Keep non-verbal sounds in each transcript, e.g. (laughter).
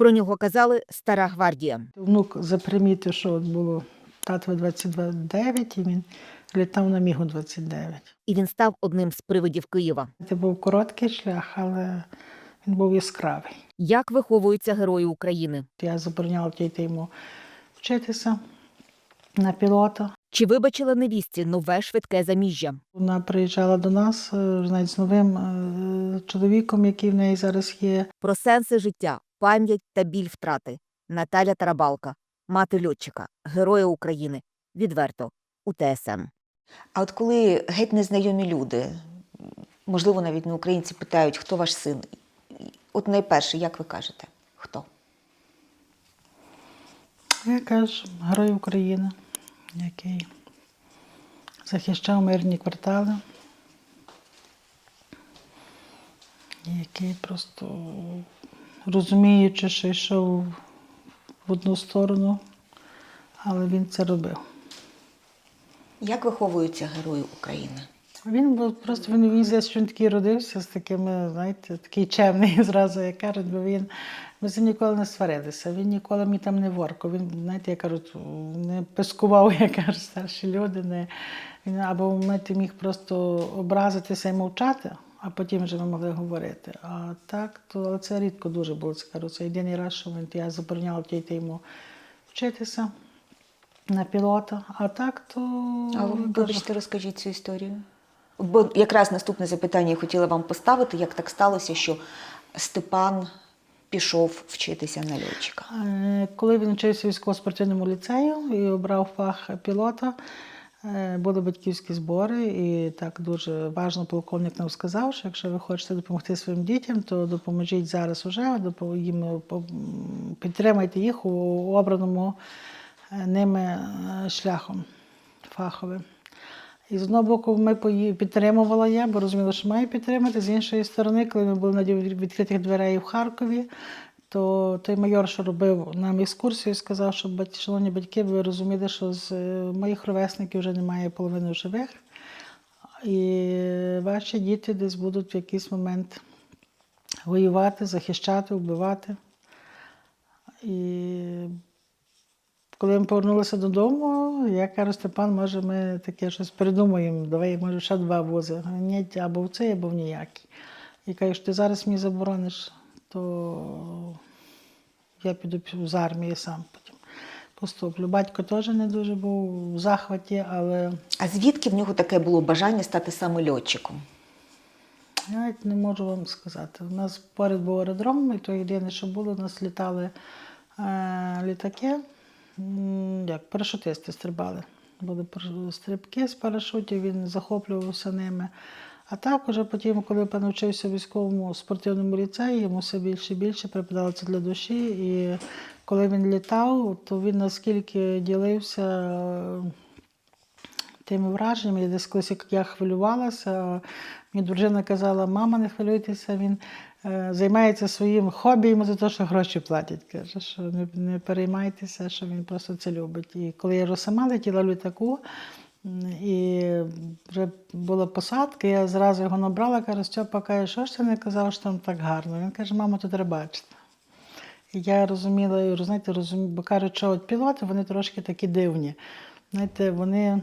Про нього казали стара гвардія. Внук запримітив, що от було татові 29, і він літав на мігу 29. І він став одним з привидів Києва. Це був короткий шлях, але він був яскравий. Як виховуються герої України? Я забороняла дійти йому вчитися на пілота. Чи вибачила невістці нове швидке заміжжя? Вона приїжджала до нас е, навіть з новим е, чоловіком, який в неї зараз є. Про сенси життя, пам'ять та біль втрати. Наталя Тарабалка, мати льотчика, героя України. Відверто у ТСН. А от коли геть незнайомі люди, можливо, навіть не українці питають, хто ваш син, от найперше, як ви кажете, хто? Я кажу, герой України, який захищав мирні квартали, який просто розуміючи, що йшов в одну сторону, але він це робив. Як виховуються герої України? Він був просто він мені що він такий родився з такими, знаєте, такий чемний (laughs) зразу, як кажуть, бо він ми з ним ніколи не сварилися. Він ніколи мені там не ворко. Він, знаєте, як кажуть, не пискував, (laughs) як кажуть старші люди. Не, він або вмити міг просто образитися і мовчати, а потім вже ми могли говорити. А так, то але це рідко дуже було. Це кажу, це єдиний раз, що він я забороняла дійти йому вчитися на пілота. А так, то А ви, вибачте, розкажіть цю історію. Бо якраз наступне запитання я хотіла вам поставити, як так сталося, що Степан пішов вчитися на льотчика. Е, Коли він вчився в військово-спортивному ліцею і обрав фах пілота, були батьківські збори, і так дуже важно полковник нам сказав, що якщо ви хочете допомогти своїм дітям, то допоможіть зараз уже, їм е, підтримайте їх у обраному е, ними е, шляхом фаховим. І з одного боку, ми підтримувала я, бо розуміла, що маю підтримати. З іншої сторони, коли ми були на відкритих дверей в Харкові, то той майор, що робив нам екскурсію, сказав, що «Бать- шановні батьки, ви розумієте, що з е, моїх ровесників вже немає половини живих, і ваші діти десь будуть в якийсь момент воювати, захищати, вбивати. І коли ми повернулися додому, я кажу, Степан, може, ми таке щось придумаємо, давай, може, ще два вози. Ні, або в цей, або в ніякий. І кажу, ти зараз мені заборониш, то я піду з армії сам потім поступлю. Батько теж не дуже був в захваті, але А звідки в нього таке було бажання стати саме льотчиком? я навіть не можу вам сказати. У нас поряд був аеродром, і то єдине, що було, у нас літали е, літаки, як парашутисти стрибали. Були стрибки з парашутів, він захоплювався ними. А так, уже потім, коли пан вчився в військовому спортивному ліцеї, йому все більше і більше припадало це для душі. І коли він літав, то він наскільки ділився е, тими враженнями. Я десь колись як я хвилювалася. Мені дружина казала, мама, не хвилюйтеся, він е, займається своїм хобі, йому за те, що гроші платять. Каже, що не, переймайтеся, що він просто це любить. І коли я вже сама летіла в літаку, і вже була посадка, я зразу його набрала, кажу, Стьопа, каже, що ж ти не казав, що там так гарно? Він каже, то треба бачити. І я розуміла, знаєте, розумію, бо кажуть, що от пілоти вони трошки такі дивні. Знаєте, вони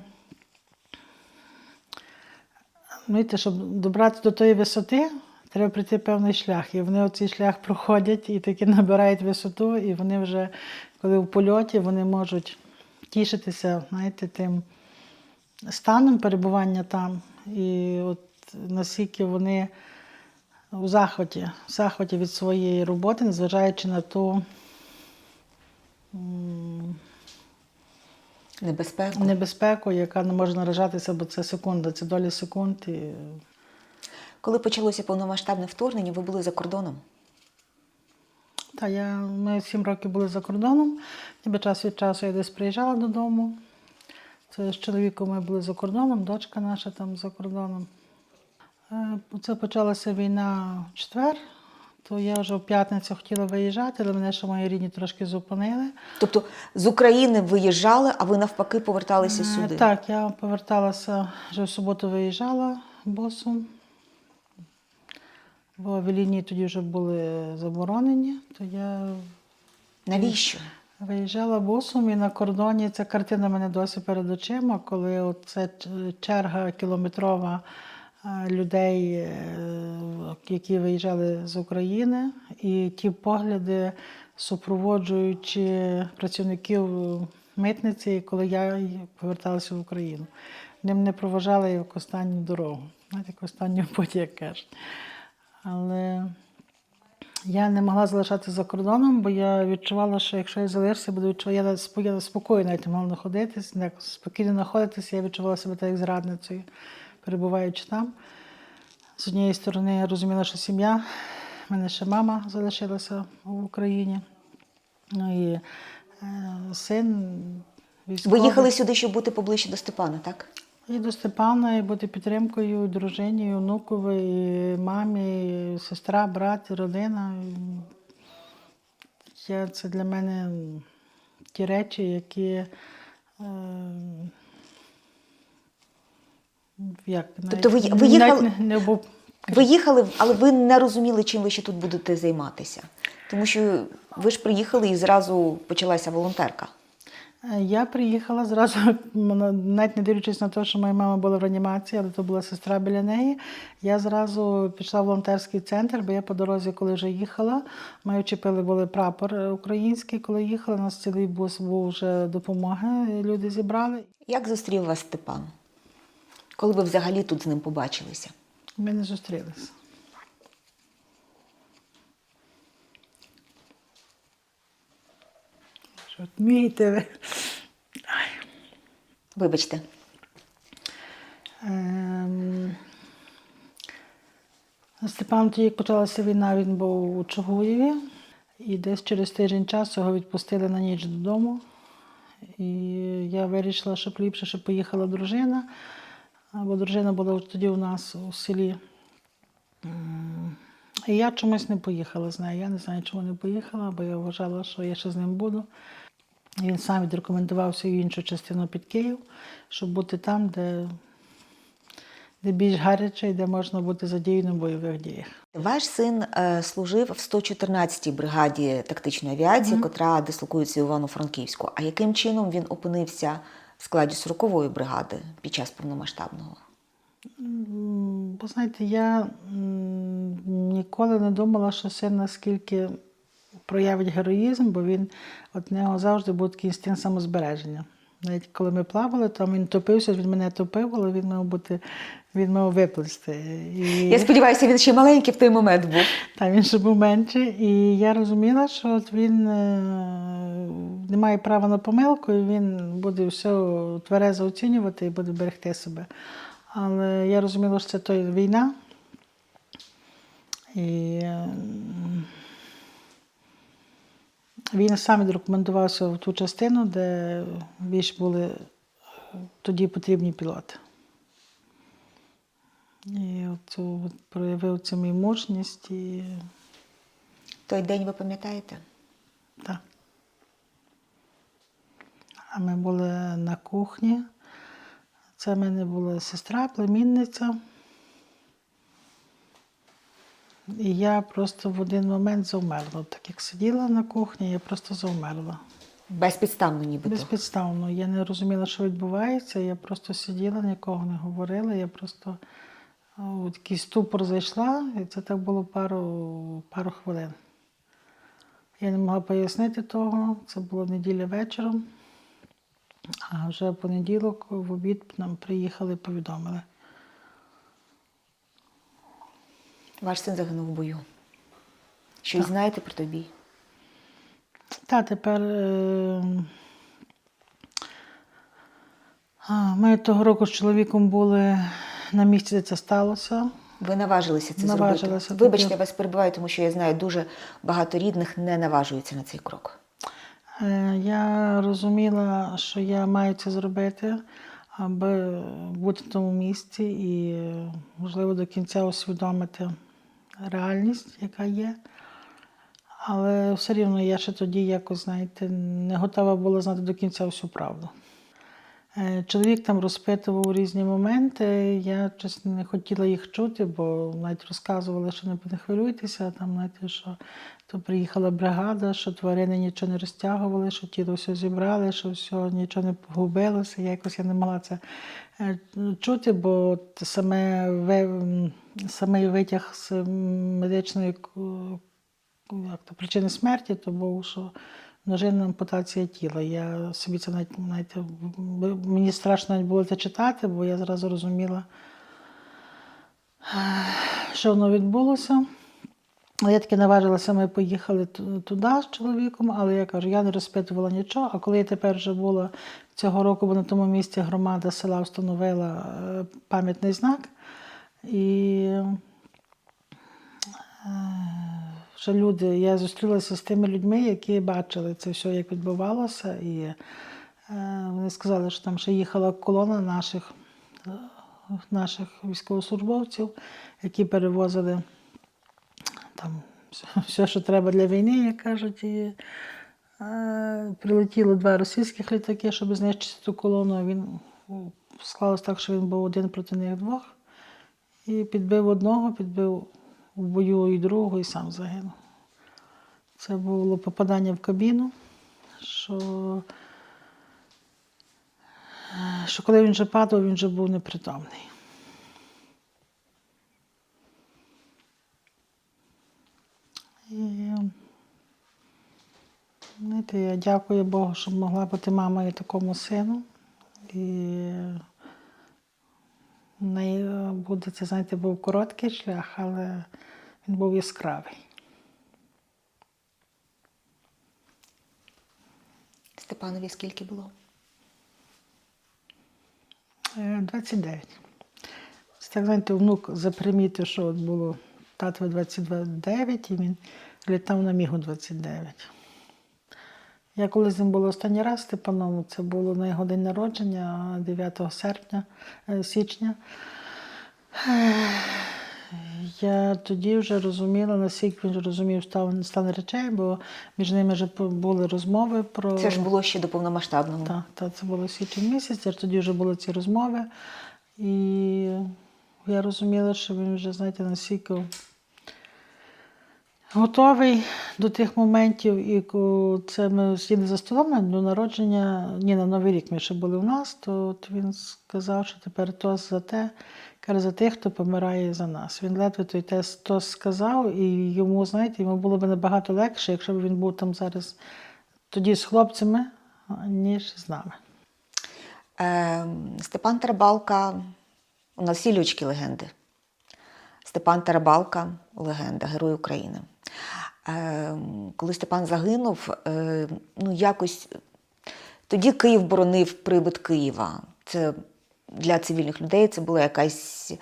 Знаєте, щоб добратися до тої висоти, треба пройти певний шлях. І вони оцей шлях проходять і таки набирають висоту, і вони вже, коли в польоті, вони можуть тішитися, знаєте, тим станом перебування там. І от наскільки вони у захваті, в захваті від своєї роботи, незважаючи на ту Небезпеку? небезпеку, яка не може наражатися, бо це секунда, це долі секунд. І Коли почалося повномасштабне вторгнення, ви були за кордоном. Та я, ми сім років були за кордоном, ніби час від часу я десь приїжджала додому. Це з чоловіком ми були за кордоном, дочка наша там за кордоном. Е, Це почалася війна в четвер, то я вже в п'ятницю хотіла виїжджати, але мене ще мої рідні трошки зупинили. Тобто з України виїжджали, а ви навпаки поверталися Е, сюди. Так, я поверталася, вже в суботу виїжджала босом. Бо авіалінії тоді вже були заборонені, то я Навіщо? Виїжджала бусом і на кордоні ця картина мене досі перед очима, коли оце черга кілометрова е, людей, е, які виїжджали з України, і ті погляди, супроводжуючи працівників митниці, коли я поверталася в Україну. Вони мене проважали як останню дорогу, знаєте, як останню путь, як кажуть. Але я не могла залишатися за кордоном, бо я відчувала, що якщо я залишуся, буду відчувати, я сп- я спокійно навіть не могла знаходитись, спокійно знаходитися, я відчувала себе так як зрадницею, перебуваючи там. З однієї сторони, я розуміла, що сім'я, в мене ще мама залишилася в Україні. Ну і е, син Ви їхали сюди, щоб бути поближче до Степана, так? І до Степана, і бути підтримкою і дружині, і онукові, і мамі, і сестра, брат, і родина. Я, це для мене ті речі, які е, як, Тобто ви- ви їхали- не, не обов- Ви їхали, але ви не розуміли, чим ви ще тут будете займатися. Тому що ви ж приїхали і зразу почалася волонтерка. Е, Я приїхала зразу, (laughs) навіть не дивлячись на те, що моя мама була в реанімації, але то була сестра біля неї. Я зразу пішла в волонтерський центр, бо я по дорозі, коли вже їхала, ми чіпили були прапор е, український, коли їхала. У нас цілий бус був вже допомоги, люди зібрали. Як зустрів вас Степан? Коли ви взагалі тут з ним побачилися? Ми не зустрілися. Що вмієте ви? Вибачте, Ем, Степан, тоді, як почалася війна, він був у Чугуєві, і десь через тиждень часу його відпустили на ніч додому. І я вирішила, щоб ліпше, щоб поїхала дружина, бо дружина була тоді у нас у селі. І я чомусь не поїхала з нею. Я не знаю, чому не поїхала, бо я вважала, що я ще з ним буду. Він сам відрекомендувався в іншу частину під Київ, щоб бути там, де, де більш гаряче і де можна бути задіяним в бойових діях. ваш син е, служив в 114-й бригаді тактичної авіації, котра дислокується в Івано-Франківську. А яким чином він опинився в складі 40-ї бригади під час повномасштабного? Бо знаєте, я м, ніколи не думала, що син наскільки проявить героїзм, бо він от в нього завжди був такий інстинкт самозбереження. Навіть коли ми плавали, то він топився, він мене топив, але він мав бути, він мав виплисти. І... Я сподіваюся, він ще маленький в той момент був. Та він ще був менший. І я розуміла, що от він е, не має права на помилку, і він буде все тверезо оцінювати і буде берегти себе. Але я розуміла, що це то війна. І е, він сам відрекомендувався в ту частину, де більш були е, тоді потрібні пілоти. І от, от проявив цю мій мужність і Той день ви пам'ятаєте? так. А ми були на кухні. Це в мене була сестра, племінниця. І я просто в один момент завмерла. Так як сиділа на кухні, я просто завмерла. Безпідставно нібито. Безпідставно. Я не розуміла, що відбувається. Я просто сиділа, нікого не говорила. Я просто у такий ступор зайшла, і це так було пару, пару хвилин. Я не могла пояснити того. Це було неділя вечором. А вже в понеділок в обід нам приїхали, повідомили. Ваш син загинув в бою. Щось знаєте про той бій? Та тепер е, ми того року з чоловіком були на місці, де це сталося. Ви наважилися це Наважилася, зробити? Вибачте, я вас перебиваю, тому що я знаю, дуже багато рідних не наважуються на цей крок. Е, Я розуміла, що я маю це зробити, аби бути в тому місці і, можливо, до кінця усвідомити реальність, яка є. Але все рівно я ще тоді якось, знаєте, не готова була знати до кінця всю правду. Е, Чоловік там розпитував різні моменти. Я чесно не хотіла їх чути, бо навіть розказували, що не хвилюйтеся, там, знаєте, що то приїхала бригада, що тварини нічого не розтягували, що тіло все зібрали, що все нічого не погубилося. Я якось я не могла це е, чути, бо саме самий витяг з медичної як то, причини смерті, то був, що ножинна ампутація тіла. Я собі це навіть, навіть мені страшно навіть було це читати, бо я зразу розуміла, е, що воно відбулося. Але я таки наважилася, ми поїхали туди з чоловіком, але я кажу, я не розпитувала нічого. А коли я тепер вже була цього року, бо на тому місці громада села встановила е, пам'ятний знак. І що люди, я зустрілася з тими людьми, які бачили це все, як відбувалося. І е, вони сказали, що там ще їхала колона наших, е, наших військовослужбовців, які перевозили там все, що треба для війни, як кажуть. І, е, прилетіло два російських літаки, щоб знищити ту колону. Він склалось так, що він був один проти них двох. І підбив одного, підбив в бою і другого, і сам загинув. Це було попадання в кабіну, що, що коли він вже падав, він вже був непритомний. І, знаєте, я дякую Богу, що могла бути мамою такому сину. І в неї буде, це, знаєте, був короткий шлях, але він був яскравий. Степанові скільки було? Е, 29. Так, знаєте, внук запримітив, що от було татове 29, і він літав на мігу 29. Я коли з ним була останній раз Степаном, це було на його день народження 9 серпня, е, січня. Я тоді вже розуміла, наскільки він розумів стан, стан речей, бо між ними вже були розмови про. Це ж було ще до повномасштабного. Так, та, це було січень місяць, тоді вже були ці розмови. І я розуміла, що він вже, знаєте, настільки готовий до тих моментів. І це ми сіли за столом дню народження, ні, на Новий рік ми ще були у нас, то він сказав, що тепер тост за те, каже, за тих, хто помирає за нас. Він ледве той тост сказав, і йому, знаєте, йому було б набагато легше, якщо б він був там зараз тоді з хлопцями, ніж з нами. Е, Степан Тарабалка, у нас всі лючки легенди. Степан Тарабалка легенда, Герой України. Е, коли Степан загинув, е, ну якось тоді Київ боронив привид Києва. Це для цивільних людей це була якась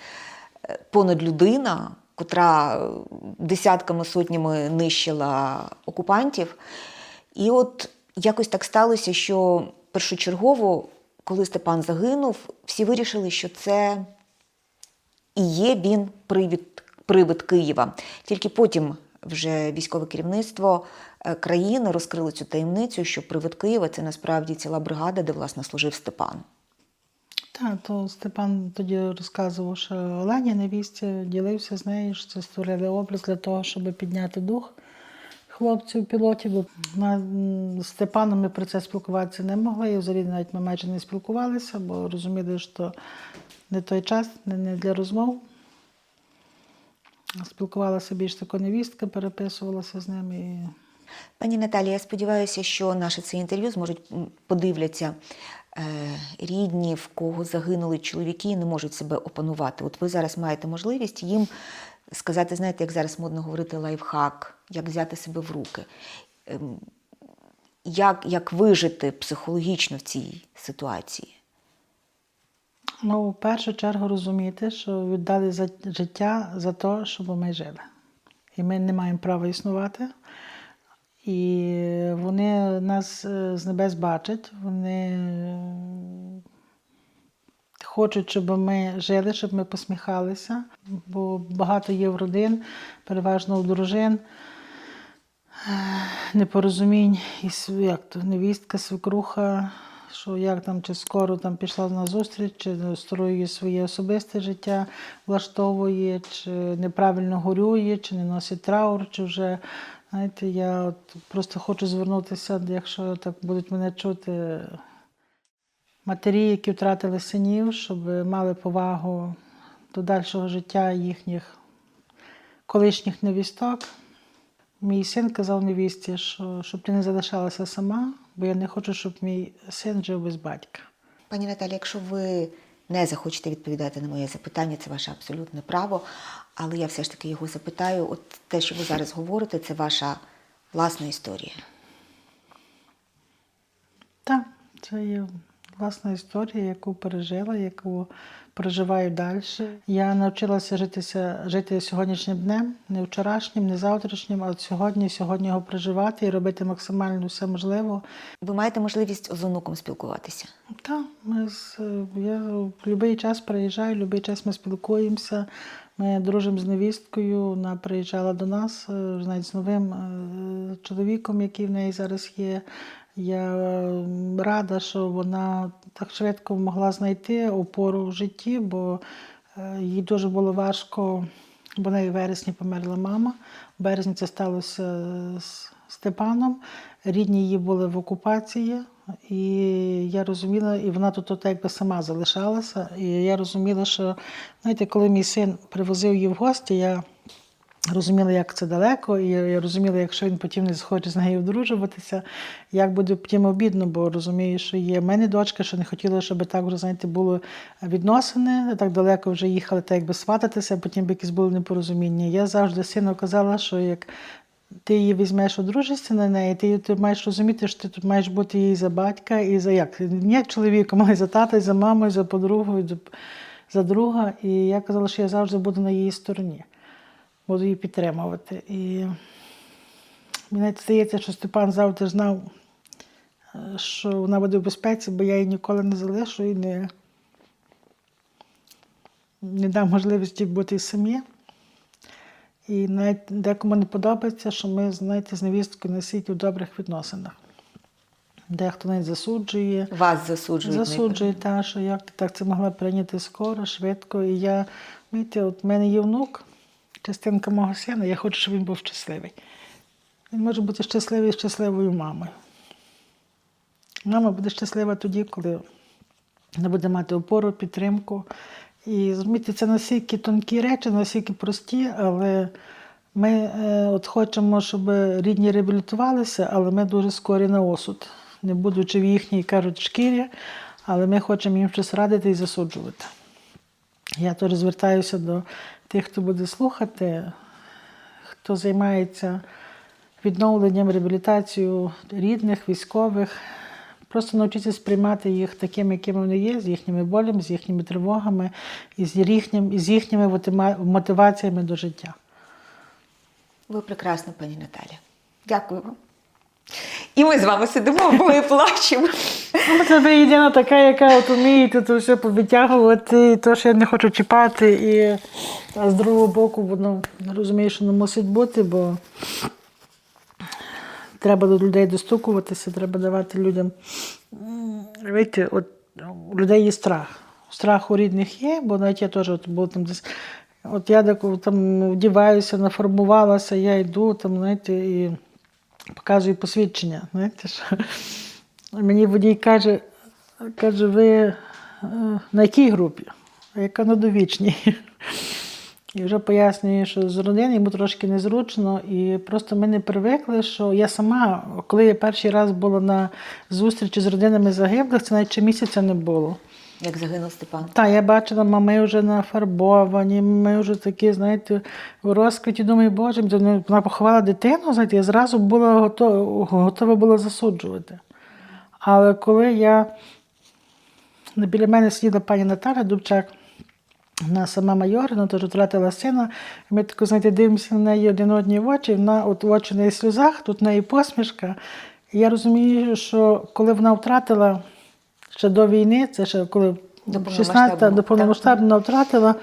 е, понадлюдина, котра десятками сотнями нищила окупантів. І от якось так сталося, що першочергово, коли Степан загинув, всі вирішили, що це і є він привід, привид Києва. Тільки потім вже військове керівництво е, країни розкрило цю таємницю, що привид Києва це насправді ціла бригада, де власне служив Степан. Так, то Степан тоді розказував, що Олені невісті ділився з нею, що це створили образ для того, щоб підняти дух хлопців, пілотів. Бо з Степаном ми про це спілкуватися не могли. І взагалі навіть ми майже не спілкувалися, бо розуміли, що не той час, не, для розмов. Спілкувалася більш тако невістка, переписувалася з ним. І... Пані Наталі, я сподіваюся, що наше це інтерв'ю зможуть подивляться е, рідні, в кого загинули чоловіки і не можуть себе опанувати. От ви зараз маєте можливість їм сказати, знаєте, як зараз модно говорити, лайфхак, як взяти себе в руки, Ем, як, як вижити психологічно в цій ситуації. Ну, в першу чергу розуміти, що віддали за життя за те, щоб ми жили. І ми не маємо права існувати. І вони нас е, з небес бачать, вони е, хочуть, щоб ми жили, щоб ми посміхалися, бо багато є в родин, переважно у дружин. е, Непорозумінь і як то, невістка, свекруха, що як там чи скоро там пішла на зустріч, чи строює своє особисте життя, влаштовує, чи неправильно горює, чи не носить траур, чи вже. Знаєте, я от просто хочу звернутися, якщо так будуть мене чути, матері, які втратили синів, щоб мали повагу до дальшого життя їхніх колишніх невісток. Мій син казав невісті, що щоб ти не залишалася сама, бо я не хочу, щоб мій син жив без батька. Пані Наталі, якщо ви не захочете відповідати на моє запитання, це ваше абсолютне право. Але я все ж таки його запитаю. От те, що ви зараз говорите, це ваша власна історія. Так, це є власна історія, яку пережила, яку проживаю далі. Я навчилася житися, жити сьогоднішнім днем, не вчорашнім, не завтрашнім, а от сьогодні, сьогодні його проживати і робити максимально все можливе. Ви маєте можливість з онуком спілкуватися. Так, ми з, я в будь-який час приїжджаю, в будь-який час ми спілкуємося. Ми дружимо з невісткою. Вона приїжджала до нас е, навіть з новим е, чоловіком, який в неї зараз є. Я рада, що вона так швидко могла знайти опору в житті, бо е, їй дуже було важко, бо в неї в вересні померла мама. В березні це сталося з Степаном. Рідні її були в окупації, і я розуміла, і вона тут от якби сама залишалася. І я розуміла, що знаєте, коли мій син привозив її в гості, я розуміла, як це далеко, і я розуміла, якщо він потім не захоче з нею одружуватися, як буде потім обідно, бо розумію, що є в мене дочка, що не хотіла, щоб так вже знаєте, були відносини, так далеко вже їхали, так якби свататися, а потім б якісь були непорозуміння. Я завжди сину казала, що як ти її візьмеш одружишся на неї, ти, ти маєш розуміти, що ти тут маєш бути їй за батька і за як? Не як чоловіком, а й за тата, і за мамою, і за подругою, за, за друга. І я казала, що я завжди буду на її стороні, буду її підтримувати. І мені здається, що Степан завжди знав, е, що вона буде в безпеці, бо я її ніколи не залишу і не, не дам можливості бути самі. І навіть декому не подобається, що ми, знаєте, з невісткою на світі в добрих відносинах. Дехто навіть засуджує, Вас засуджують. засуджує та, що як ти так це могла прийняти скоро, швидко. І я, знаєте, от в мене є внук, частинка мого сина, я хочу, щоб він був щасливий. Він може бути щасливий з щасливою мамою. Мама буде щаслива тоді, коли вона буде мати опору, підтримку. І розумієте, це настільки тонкі речі, настільки прості, але ми е, от хочемо, щоб рідні реабілітувалися, але ми дуже скорі на осуд, не будучи в їхній кажуть шкірі, але ми хочемо їм щось радити і засуджувати. Я теж звертаюся до тих, хто буде слухати, хто займається відновленням, реабілітацією рідних, військових. Просто навчитися сприймати їх такими, якими вони є, з їхніми болями, з їхніми тривогами і з, їхнім, і з їхніми мотиваціями до життя. Ви прекрасна, пані Наталя. Дякую вам. І ми з вами сидимо, бо (laughs) ми плачемо. Ну, ви єдина така, яка от вмієте то все повитягувати, і то, що я не хочу чіпати, і а з другого боку, воно розумію, що не мусить бути, бо треба до людей достукуватися, треба давати людям. Знаєте, от у людей є страх. Страх у рідних є, бо навіть я теж от, був там десь. От я так там вдіваюся, нафарбувалася, я йду там, знаєте, і показую посвідчення. Знаєте, що мені водій каже, каже, ви е, на якій групі? А яка на довічній. І вже пояснюю, що з родини йому трошки незручно, і просто ми не привикли, що я сама, коли я перший раз була на зустрічі з родинами загиблих, це навіть ще місяця не було. Як загинув Степан. Так, я бачила, мами вже нафарбовані, ми вже такі, знаєте, в розквіті. Думаю, боже, вона поховала дитину, знаєте, я зразу була готова, готова була засуджувати. Але коли я біля мене сиділа пані Наталя Дубчак, вона сама майор, вона теж втратила сина. Ми тако, знаєте, дивимося на неї один одні в очі, вона от в очі неї сльозах, тут в неї посмішка. Я розумію, що коли вона втратила ще до війни, це ще коли 16 повномасштабного, до повномасштабного втратила,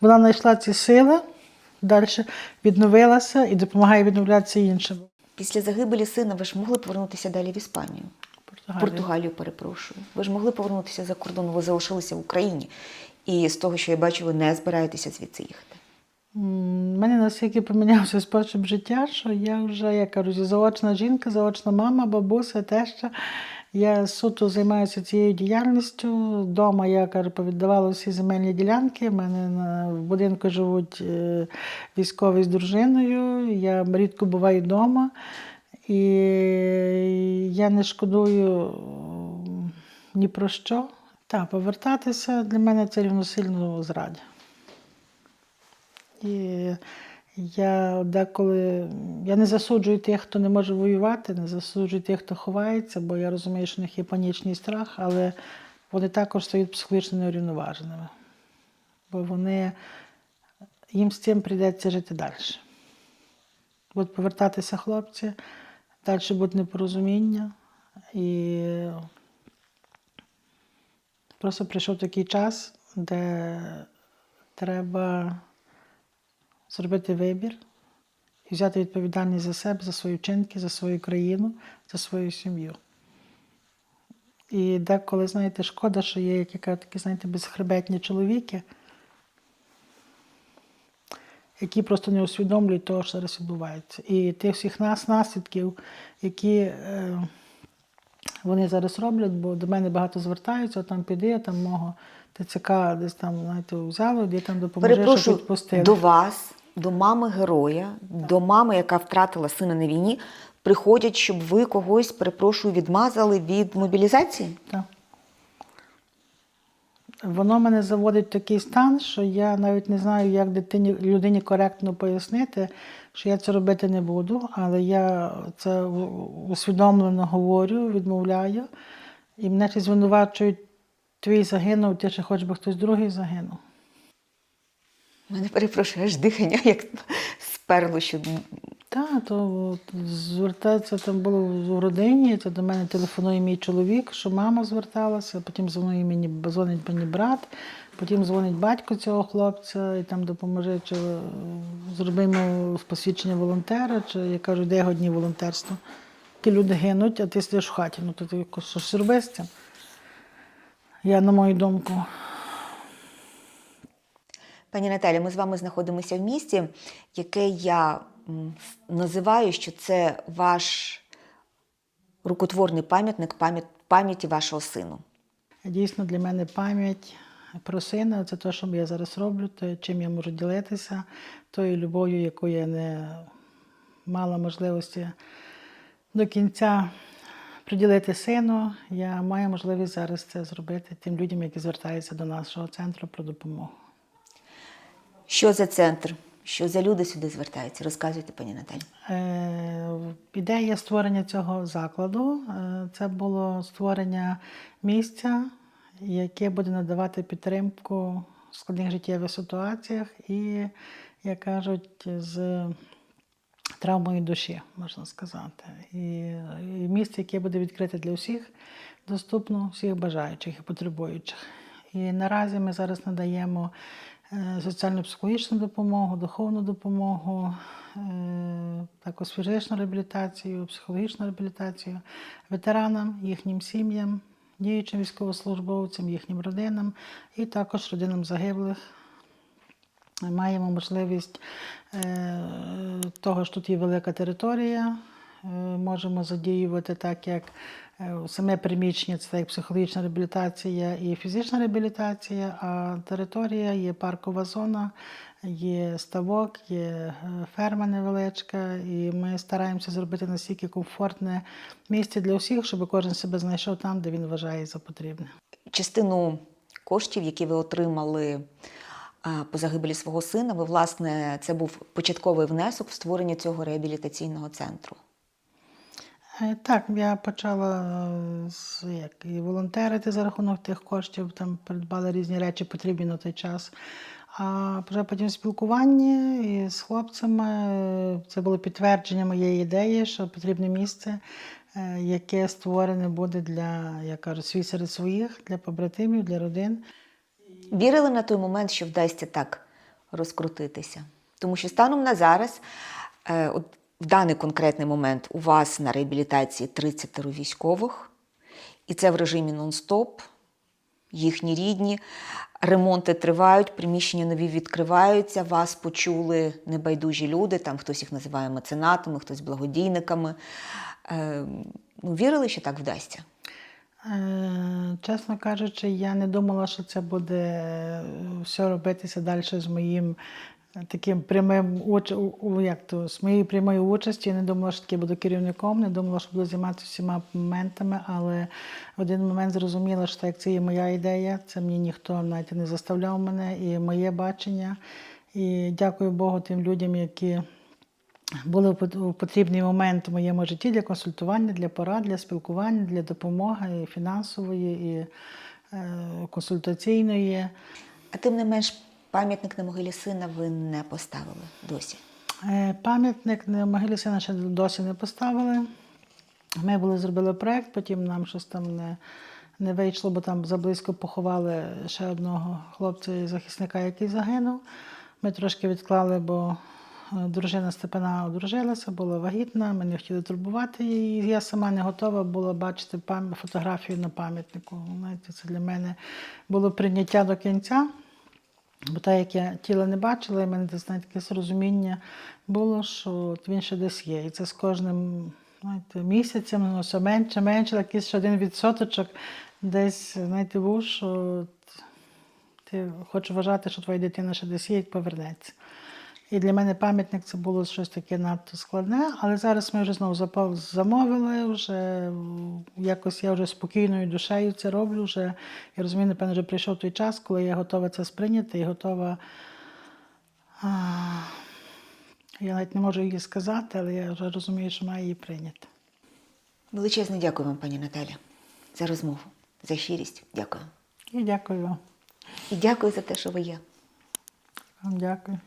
вона знайшла ці сили, далі відновилася і допомагає відновлятися іншим. Після загибелі сина ви ж могли повернутися далі в Іспанію. Португалія. Португалію, перепрошую. Ви ж могли повернутися за кордон, ви залишилися в Україні. І з того, що я бачу, ви не збираєтеся звідси їхати. У мене настільки помінявся спосіб життя, що я вже, як кажуть, заочна жінка, заочна мама, бабуся, теща. Я суто займаюся цією діяльністю. Дома я кажу, повіддавала всі земельні ділянки. У мене в будинку живуть е, військові з дружиною. Я рідко буваю вдома. І я не шкодую ні про що. Так, повертатися для мене це рівносильно зраді. І я деколи я не засуджую тих, хто не може воювати, не засуджую тих, хто ховається, бо я розумію, що в них є панічний страх, але вони також стають психологічно неурівноваженими. Бо вони їм з цим прийдеться жити далі. Будуть повертатися хлопці, далі буде непорозуміння. І просто прийшов такий час, де треба зробити вибір і взяти відповідальність за себе, за свої вчинки, за свою країну, за свою сім'ю. І деколи, знаєте, шкода, що є як я такі, знаєте, безхребетні чоловіки, які просто не усвідомлюють того, що зараз відбувається. І тих всіх нас наслідків, які е, вони зараз роблять, бо до мене багато звертаються, там піди, там мого ТЦК десь там, знаєте, взяли, де там допоможе, щоб відпустили. до вас, до мами героя, до мами, яка втратила сина на війні, приходять, щоб ви когось, перепрошую, відмазали від мобілізації? Так. Воно мене заводить в такий стан, що я навіть не знаю, як дитині людині коректно пояснити, що я це робити не буду, але я це усвідомлено говорю, відмовляю. І мене ще звинувачують, твій загинув, ти ще хоч би хтось другий загинув. Мене перепрошую, аж дихання як сперло, що Так, то звертається там було в родині, це до мене телефонує мій чоловік, що мама зверталася, потім дзвонить мені, дзвонить мені брат, потім дзвонить батько цього хлопця і там допоможе, чи е, зробимо посвідчення волонтера, чи я кажу, де його дні волонтерства. Ті люди гинуть, а ти сидиш в хаті. Ну то ти що ж зроби з цим? Я, на мою думку, Пані Наталі, ми з вами знаходимося в місті, яке я називаю, що це ваш рукотворний пам'ятник пам'ят- пам'яті вашого сину. Дійсно, для мене пам'ять про сина це те, що я зараз роблю, те, чим я можу ділитися, тою любов'ю, яку я не мала можливості до кінця приділити сину. Я маю можливість зараз це зробити тим людям, які звертаються до нашого центру про допомогу. Що за центр? Що за люди сюди звертаються? Розказуйте, пані Наталі. Е, Ідея створення цього закладу е, це було створення місця, яке буде надавати підтримку в складних життєвих ситуаціях і, як кажуть, з травмою душі, можна сказати. І, місце, яке буде відкрите для всіх, доступно всіх бажаючих і потребуючих. І наразі ми зараз надаємо соціально-психологічну допомогу, духовну допомогу, е, також фізичну реабілітацію, психологічну реабілітацію ветеранам, їхнім сім'ям, діючим військовослужбовцям, їхнім родинам і також родинам загиблих маємо можливість е, того, що тут є велика територія. е, Можемо задіювати так, як е, саме приміщення, це як психологічна реабілітація і фізична реабілітація, а територія є паркова зона, є ставок, є е, ферма невеличка, і ми стараємося зробити настільки комфортне місце для всіх, щоб кожен себе знайшов там, де він вважає за потрібне. Частину коштів, які ви отримали по загибелі свого сина, ви, власне, це був початковий внесок в створення цього реабілітаційного центру. Е, Так, я почала е, з як і волонтерити за рахунок тих коштів, там придбали різні речі, потрібні на той час. А вже потім в спілкуванні з хлопцями е, це було підтвердження моєї ідеї, що потрібне місце, яке створене буде для, я кажу, свій серед своїх, для побратимів, для родин. Вірили на той момент, що вдасться так розкрутитися? Тому що станом на зараз, от в даний конкретний момент, у вас на реабілітації 30 військових, І це в режимі нон-стоп, їхні рідні. Ремонти тривають, приміщення нові відкриваються. Вас почули небайдужі люди. Там хтось їх називає меценатами, хтось благодійниками. Е, ну, вірили, що так вдасться? Е, Чесно кажучи, я не думала, що це буде е, все робитися далі з моїм таким прямим у- як то, з моєю прямою участю. Я не думала, що таки буду керівником, не думала, що буду займатися всіма моментами, але в один момент зрозуміла, що так це є моя ідея, це мені ніхто навіть не заставляв мене, і моє бачення. І дякую Богу тим людям, які були в потрібний момент у моєму житті для консультування, для порад, для спілкування, для допомоги і фінансової, і е, консультаційної. А тим не менш, пам'ятник на могилі сина ви не поставили досі. Е, Пам'ятник на могилі сина ще досі не поставили. Ми були зробили проєкт, потім нам щось там не, не вийшло, бо там заблизько поховали ще одного хлопця і захисника, який загинув. Ми трошки відклали, бо е, дружина Степана одружилася, була вагітна, ми не хотіли турбувати її. Я сама не готова була бачити фотографію на пам'ятнику. Це для мене було прийняття до кінця. Бо так як я тіла не бачила, і в мене десь навіть розуміння було, що він ще десь є. І це з кожним знаєте, місяцем, ну, все менше, менше, якийсь один відсоточок десь, знаєте, був, що ти хочеш вважати, що твоя дитина ще десь є і повернеться. І для мене пам'ятник це було щось таке надто складне, але зараз ми вже знову замовили, вже якось я вже спокійною душею це роблю. Вже, я розумію, напевно, вже прийшов той час, коли я готова це сприйняти і готова. А, я навіть не можу її сказати, але я вже розумію, що маю її прийняти. Величезне дякую вам, пані Наталя, за розмову, за щирість. Дякую. І дякую вам. І дякую за те, що ви є. Вам дякую.